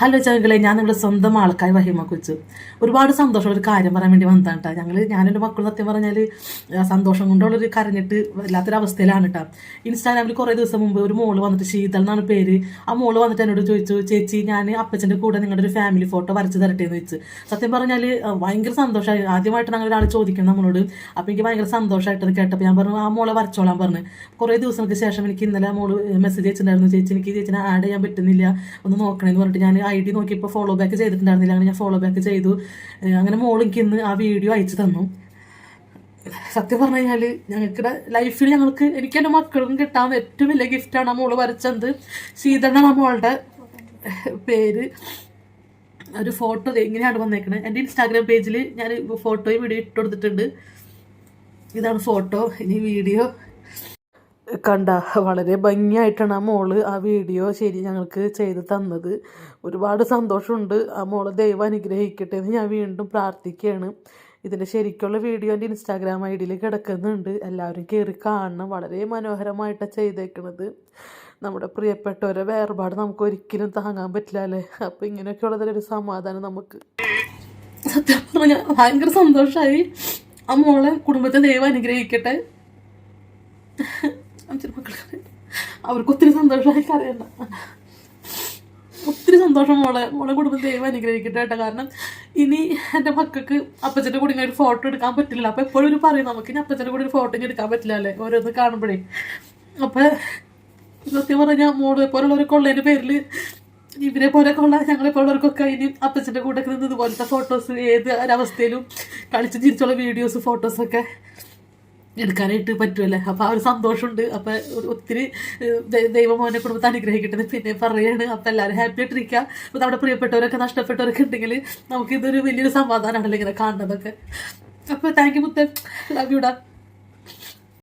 Hello ചങ്ങളെ ഞാൻ നിങ്ങളുടെ സ്വന്തം ആൾക്കാർ വഹിമ കൊച്ചു. ഒരുപാട് സന്തോഷമുള്ള ഒരു കാര്യം പറയാൻ വേണ്ടി വന്നതാണ് കേട്ടോ ഞങ്ങൾ ഞാനെന്റെ മക്കൾ സത്യം പറഞ്ഞാൽ സന്തോഷം കൊണ്ടുള്ളൊരു കരഞ്ഞിട്ട് വല്ലാത്തൊരു അവസ്ഥയിലാണ് കേട്ടോ ഇൻസ്റ്റാഗ്രാമിൽ കുറേ ദിവസം മുമ്പ് ഒരു മോൾ വന്നിട്ട് ശീതൾ എന്നാണ് പേര്. ആ മോൾ വന്നിട്ട് എന്നോട് ചോദിച്ചു ചേച്ചി ഞാൻ അപ്പച്ചന്റെ കൂടെ നിങ്ങളുടെ ഒരു ഫാമിലി ഫോട്ടോ വരച്ച് തരട്ടെ എന്ന് ചോദിച്ചു. സത്യം പറഞ്ഞാൽ ഭയങ്കര സന്തോഷമായി ആദ്യമായിട്ട് ഞങ്ങൾ ഒരാൾ ചോദിക്കണം നമ്മളോട്. അപ്പോൾ എനിക്ക് ഭയങ്കര സന്തോഷമായിട്ട് അത് കേട്ടപ്പോൾ ഞാൻ പറഞ്ഞു ആ മോളെ വരച്ചോളാൻ പറഞ്ഞു. കുറേ ദിവസങ്ങൾക്ക് ശേഷം എനിക്ക് ഇന്നലെ ആ മോൾ മെസ്സേജ് അയച്ചിട്ടുണ്ടായിരുന്നു. ചേച്ചി എനിക്ക് ചേച്ചിനെ ആഡ് ചെയ്യാൻ പറ്റുന്നില്ല. ഒന്ന് നോക്കണമെന്ന് പറഞ്ഞിട്ട് ഞാൻ ഐ ഡി നോക്കിയപ്പോൾ ഫോളോ ബാക്ക് ചെയ്തിട്ടുണ്ടായിരുന്നില്ല. അങ്ങനെ ഞാൻ ഫോളോ ബാക്ക് ചെയ്തു. അങ്ങനെ മോൾ എനിക്ക് ഇന്ന് ആ വീഡിയോ അയച്ചു തന്നു. സത്യം പറഞ്ഞു കഴിഞ്ഞാൽ ഞങ്ങൾക്കിടെ ലൈഫിൽ ഞങ്ങൾക്ക് എനിക്ക് എന്റെ മക്കളും കിട്ടാൻ ഏറ്റവും വലിയ ഗിഫ്റ്റാണ് ആ മോൾ വരച്ചത്. ശീതള മോളുടെ പേര്. ഒരു ഫോട്ടോ ഇങ്ങനെയാണ് വന്നേക്കണത് എന്റെ ഇൻസ്റ്റാഗ്രാം പേജിൽ ഞാൻ ഫോട്ടോയും വീഡിയോ ഇട്ട് കൊടുത്തിട്ടുണ്ട്. ഇതാണ് ഫോട്ടോ ഇനി വീഡിയോ കണ്ട വളരെ ഭംഗിയായിട്ടാണ് ആ മോൾ ആ വീഡിയോ ശരി ഞങ്ങൾക്ക് ചെയ്ത് തന്നത്. ഒരുപാട് സന്തോഷമുണ്ട്. ആ മോൾ ദൈവം അനുഗ്രഹിക്കട്ടെ എന്ന് ഞാൻ വീണ്ടും പ്രാർത്ഥിക്കുകയാണ്. ഇതിന്റെ ശരിക്കുള്ള വീഡിയോ എന്റെ ഇൻസ്റ്റാഗ്രാം ഐ ഡിയിൽ കിടക്കുന്നുണ്ട്. എല്ലാവരും കയറി കാണണം. വളരെ മനോഹരമായിട്ടാണ് ചെയ്തേക്കുന്നത് നമ്മുടെ പ്രിയപ്പെട്ടവരെ വേർപാട് നമുക്ക് ഒരിക്കലും താങ്ങാൻ പറ്റില്ല അല്ലേ? അപ്പോൾ ഇങ്ങനെയൊക്കെയുള്ളതിലൊരു സമാധാനം നമുക്ക്. സത്യം പറഞ്ഞാൽ ഭയങ്കര സന്തോഷമായി. ആ മോളെ കുടുംബത്തെ ദൈവം അനുഗ്രഹിക്കട്ടെ. മക്കൾ അവർക്ക് ഒത്തിരി സന്തോഷമായി കരയണ്ട ഒത്തിരി സന്തോഷം മോളെ. മോളെ കുടുംബം ദൈവം അനുഗ്രഹിക്കട്ടെ കേട്ടോ. കാരണം ഇനി എന്റെ മക്കൾക്ക് അപ്പച്ചന്റെ കൂടെ ഒരു ഫോട്ടോ എടുക്കാൻ പറ്റില്ല അപ്പോൾ എപ്പോഴും ഒരു പറയും നമുക്ക് ഇനി അപ്പച്ചന്റെ കൂടെ ഒരു ഫോട്ടോ ഇനി എടുക്കാൻ പറ്റില്ല അല്ലേ? ഓരോന്ന് കാണുമ്പോഴേ. അപ്പോൾ സത്യം പറഞ്ഞാൽ മോളെ പോലുള്ളവരെ കൊള്ളേന്റെ പേരിൽ ഇവരെ പോലെ കൊള്ള ഞങ്ങളെ പോലുള്ളവർക്കൊക്കെ ഇനി അപ്പച്ചന്റെ കൂടെ നിന്ന് ഇതുപോലത്തെ ഫോട്ടോസ് ഏത് ഒരവസ്ഥയിലും കളിച്ച് ചിരിച്ചുള്ള വീഡിയോസ് ഫോട്ടോസൊക്കെ എടുക്കാനായിട്ട് പറ്റുമല്ലേ? അപ്പോൾ ആ ഒരു സന്തോഷമുണ്ട്. അപ്പോൾ ഒത്തിരി ദൈവമോനെ കുടുംബത്തെ അനുഗ്രഹിക്കട്ടെ പിന്നെ പറയാണ്. അപ്പോൾ എല്ലാവരും ഹാപ്പി ആയിട്ടിരിക്കുക അപ്പോൾ നമ്മുടെ പ്രിയപ്പെട്ടവരൊക്കെ നഷ്ടപ്പെട്ടവരൊക്കെ ഉണ്ടെങ്കിൽ നമുക്ക് ഇതൊരു വലിയൊരു സമാധാനമാണല്ലോ ഇങ്ങനെ കാണുന്നതൊക്കെ. അപ്പോൾ താങ്ക് യു മുത്തൻ ലവ് യുടാ